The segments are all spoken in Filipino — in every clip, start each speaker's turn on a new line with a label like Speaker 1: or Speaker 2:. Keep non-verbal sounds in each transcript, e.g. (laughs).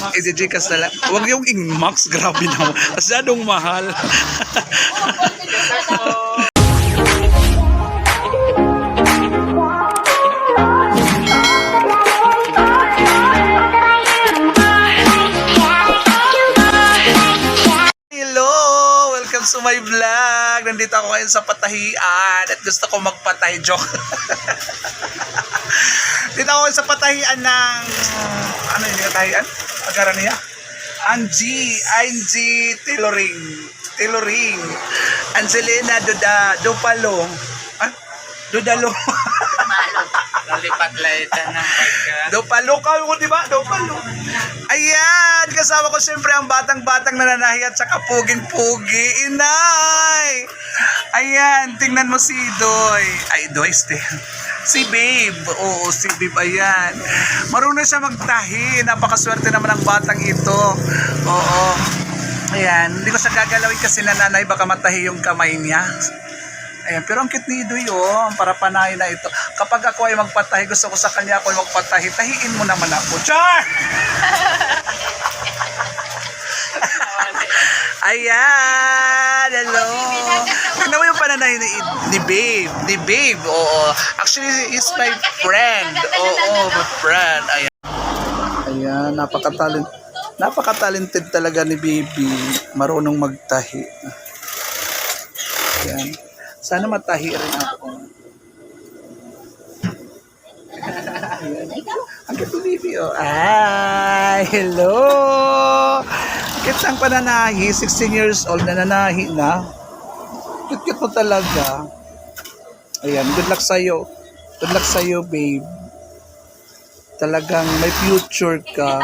Speaker 1: I-Gcash na lang. Huwag yung Inmax. (laughs) Grabe naman. Masyadong mahal. Hello! Welcome to my vlog. Nandito ako ngayon sa patahian at gusto ko magpatay. Joke. (laughs) Dito ako sa patahian ng... Patahian? Pagkaran niya? Angie. Angie Tailoring. Tailoring. Angelina Duda, Dupalo. Ah? Dudalo.
Speaker 2: Nalipat laitan ng pagka.
Speaker 1: Dupalo ka mo, di ba? Dupalo. Ayan! Kasama ko siyempre ang batang-batang nananahi at saka puging-pugi. Inay! Ayan, tingnan mo si Doy. Ay, Doy, este. Si Babe. Oo, si Babe. Ayan. Marunong siya magtahi. Napakaswerte naman ang batang ito. Oo. Ayan. Hindi ko siya gagalawin kasi nananay baka matahi yung kamay niya. Ayan, pero ang cute ni Idoy, oh, para panahin na ito. Kapag ako ay magpatahi, gusto ko sa kanya ako ay magpatahi, tahiin mo naman ako. Char! (laughs) Ayan! Hello! (laughs) Tignan mo yung pananahi ni, ni Babe. Ni Babe, oo. Actually, he's my friend. Oo, my friend. Ayan. Ayan, napakatalent. Napaka-talented talaga ni Baby. Marunong magtahi. Ayan. Sana matahi rin ako. Ayan. Ang ni Baby, oh. Ay, hello! Cute ang pananahi. 16 years old, nananahi na. Cute-cute mo talaga. Ayan, good luck sa'yo. Good luck sa'yo, babe. Talagang may future ka.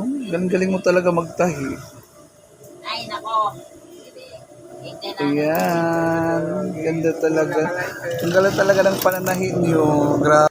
Speaker 1: Oh, galing-galing mo talaga magtahi.
Speaker 3: Ay, nako.
Speaker 1: Ayan, ganda talaga. Ang ganda talaga ng pananahi niyo. Grabe.